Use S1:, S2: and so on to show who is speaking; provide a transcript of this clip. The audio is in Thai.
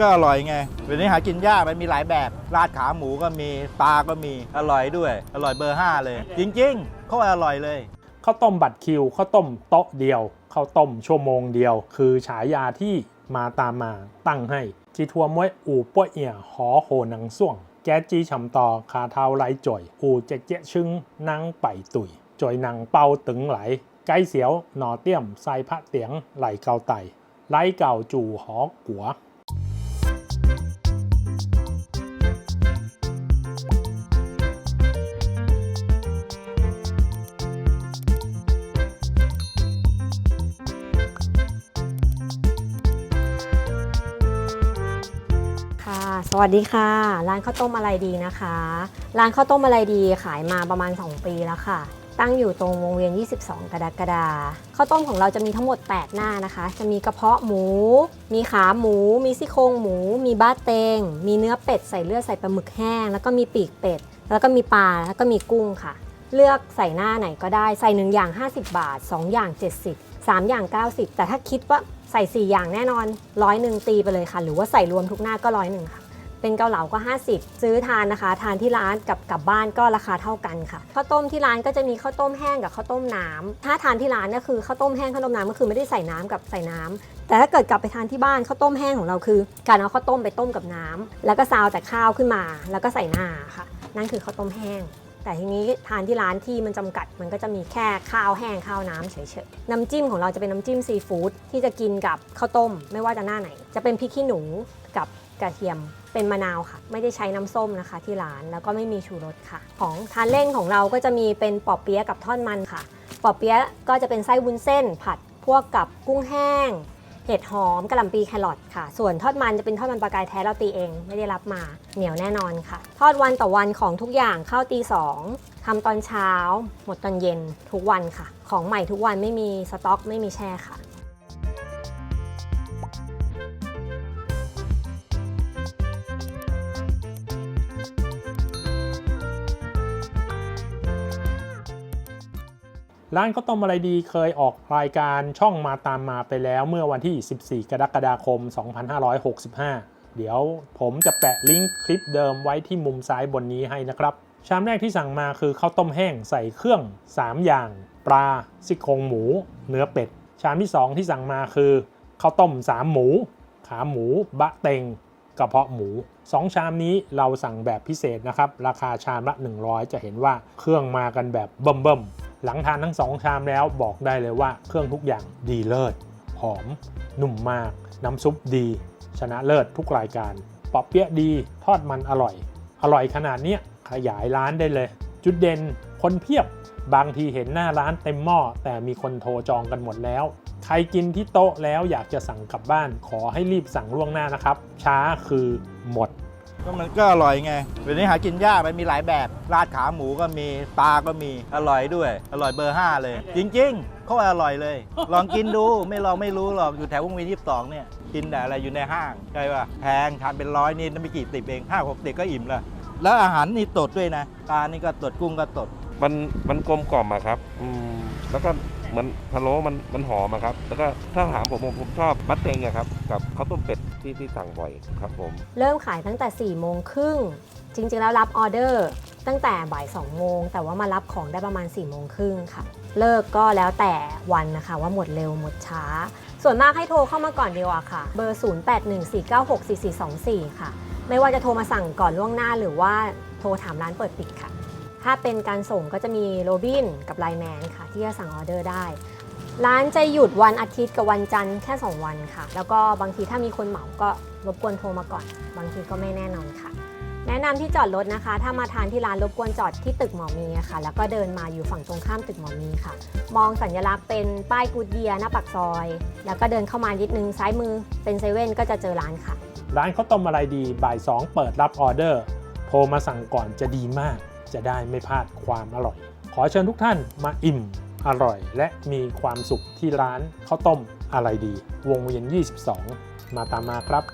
S1: ก็อร่อยไงเดี๋ยวนี้หากินยากมันมีหลายแบบราดขาหมูก็มีปลาก็มีอร่อยด้วย อร่อยเบอร์ 5 เลย จริงๆเขาอร่อยเลย
S2: ข้าวต้มบัตรคิวข้าวต้มโต๊ะเดียวข้าวต้มชั่วโมงเดียว คือฉายาที่มาตามมาตั้งให้จีทัวมวยอู่ป้วเอี่ยหอโหนังส่วง แก๊จีชำตอคาเท้าไหลจ่อย อู่เจ๊เจ๊ชึงนั่งไปตุยจ่อยหนังเป้าตึงไหลไก่เสียวหนอเตี้ยมใส่พระเตียงไหลเกาไตไหลเก่าจู่หอกัว
S3: วัสดีค่ะ ร้านข้าวต้มอะไรดีนะคะ ร้านข้าวต้มอะไรดีขายมาประมาณ 2 ปีแล้วค่ะ ตั้งอยู่ตรงวงเวียน 22 กรกฎาคมข้าวต้มของเราจะมีทั้งหมด 8 หน้านะคะ จะมีกระเพาะหมู มีขาหมู มีซี่โครงหมู มีบ้าเตง มีเนื้อเป็ดใส่เลือดใส่ปลาหมึกแห้ง แล้วก็มีปีกเป็ด แล้วก็มีปลา แล้วก็มีกุ้งค่ะ เลือกใส่หน้าไหนก็ได้ ใส่1อย่าง 50 บาท 2 อย่าง 70 3 อย่าง 90 แต่ถ้าคิดว่าใส่ 4 อย่างแน่นอนร้อยหนึ่งตีไปเลยค่ะ หรือว่าใส่รวมทุกหน้าก็ร้อยหนึ่งค่ะ เป็นเกาเหลาก็ 50 ซื้อทานนะคะ ทานที่ร้านกับกลับบ้านก็ราคาเท่ากันค่ะข้าวต้มที่ร้านก็จะมีข้าวต้มแห้งกับข้าวต้มน้ำถ้าทานที่ร้านก็คือข้าวต้มแห้งข้าวต้มน้ำก็คือไม่ได้ใส่น้ำกับใส่น้ำแต่ถ้าเกิดกลับไปทานที่บ้านข้าวต้มแห้งของเราคือ การเอาข้าวต้มไปต้มกับน้ำแล้วก็ซาวแต่ข้าวขึ้นมา แล้วก็ใส่หน้าค่ะ นั่นคือข้าวต้มแห้ง แต่ทีนี้ทานที่ร้านที่มันจำกัด มันก็จะมีแค่ข้าวแห้งข้าวน้ำเฉยๆน้ำจิ้มของเราจะเป็นน้ำจิ้มซีฟู้ดที่จะกินกับข้าวต้ม ไม่ว่าจะหน้าไหน จะเป็นพริกขี้หนูกับกระเทียมเป็นมะนาวค่ะ ไม่ได้ใช้น้ำส้มนะคะ ที่ร้านแล้วก็ไม่มีชูรสค่ะ ของทานเล่นของเราก็จะมีเป็นปอเปี๊ยะกับทอดมันค่ะ ปอเปี๊ยะก็จะเป็นไส้วุ้นเส้น ผัดพวกกับกุ้งแห้ง เห็ดหอมกระหล่ำปีแครอทค่ะ ส่วนทอดมันจะเป็นทอดมันปลากายแท้เราตีเอง ไม่ได้รับมาเหนียวแน่นอนค่ะ ทอดวันต่อวันของทุกอย่างเข้าตีสองทำตอนเช้า หมดตอนเย็นทุกวันค่ะ ของใหม่ทุกวันไม่มีสต็อกไม่มีแช่ค่ะ
S2: ร้านข้าวต้มอะไรดีเคยออกรายการช่องมาตามมาไปแล้วเมื่อวันที่ 14 กรกฎาคม 2565 เดี๋ยวผมจะแปะลิงก์คลิปเดิมไว้ที่มุมซ้ายบนนี้ให้นะครับ ชามแรกที่สั่งมาคือข้าวต้มแห้งใส่เครื่อง 3 อย่าง ปลาซี่โครงหมู เนื้อเป็ด ชามที่ 2 ที่สั่งมาคือข้าวต้ม 3 หมู ขาหมู บะเต็งกระเพาะหมู 2 ชามนี้เราสั่งแบบพิเศษนะครับ ราคาชามละ 100 จะเห็นว่าเครื่องมากันแบบเบิ่มๆ หลังทานทั้ง 2 ชามแล้วบอกได้เลยว่าเครื่องทุกอย่างดีเลิศ หอมนุ่มมาก น้ำซุปดี ชนะเลิศทุกรายการปอเปี๊ยะดี ทอดมันอร่อย อร่อยขนาดนี้ขยายร้านได้เลย จุดเด่นคนเพียบบางทีเห็นหน้าร้านเต็มหม้อแต่มีคนโทรจองกันหมดแล้ว ใครกินที่โต๊ะแล้วอยากจะสั่งกลับบ้านขอให้รีบสั่งล่วงหน้านะครับ ช้าคือหมด
S1: ก็มันก็อร่อยไงเดี๋ยวนี้หากินยากมันมีหลายแบบ ราดขาหมูก็มีปลาก็มีอร่อยด้วย อร่อยเบอร์ 5 เลย จริงๆเขาอร่อยเลย ลองกินดูไม่ลองไม่รู้หรอกอยู่แถววงเวียน22เนี่ยกินแต่อะไรอยู่ในห้างใช่ป่ะแพงทานเป็นร้อยนี่ไม่กี่ติบเองห้าหกติบก็อิ่มละแล้วอาหารนี่ตดด้วยนะปลานี่ก็ตดกุ้งก็ตด
S4: มันมันกลมกล่อมอะครับอืมแล้วก็ มือนพะโล้มันมันหอมอะครับ แล้วก็ถ้าถามผมผมผมชอบมัดเตงอะครับกับข้าวต้มเป็ดที่ที่สั่งบ่อยครับผม
S3: เริ่มขายตั้งแต่4ี่โมงครึ่งจริงๆแล้วรับออเดอร์ ตั้งแต่บ่าย2โมงแต่ว่ามารับของได้ประมาณ4ี่โมงครึ่งค่ะ เลิกก็แล้วแต่วันนะคะ ว่าหมดเร็วหมดช้า ส่วนมากให้โทรเข้ามาก่อนดีกว่าค่ะ เบอร์ 0814964424 ค่ะ ไม่ว่าจะโทรมาสั่งก่อนล่วงหน้าหรือว่าโทรถามร้านเปิดปิดค่ะ ถ้าเป็นการส่งก็จะมีโรบินกับไลแมนค่ะ ที่จะสั่งออเดอร์ได้ ร้านจะหยุดวันอาทิตย์กับวันจันทร์แค่ 2 วันค่ะ แล้วก็บางทีถ้ามีคนเหมาก็รบกวนโทรมาก่อน บางทีก็ไม่แน่นอนค่ะ แนะนำที่จอดรถนะคะ ถ้ามาทานที่ร้านรบกวนจอดที่ตึกหมอมีค่ะ แล้วก็เดินมาอยู่ฝั่งตรงข้ามตึกหมอมีค่ะ มองสัญลักษณ์เป็นป้ายกูดเดียหน้าปากซอย แล้วก็เดินเข้ามานิดนึงซ้ายมือเป็นเซเว่นก็จะเจอร้านค่ะ
S2: ร้านข้าวต้มอะไรดีบ่าย2เปิดรับออเดอร์ โทรมาสั่งก่อนจะดีมาก จะได้ไม่พลาดความอร่อย ขอเชิญทุกท่านมาอิ่มอร่อย และมีความสุขที่ร้านข้าวต้มอะไรดี วงเวียน 22 มาตามมาครับ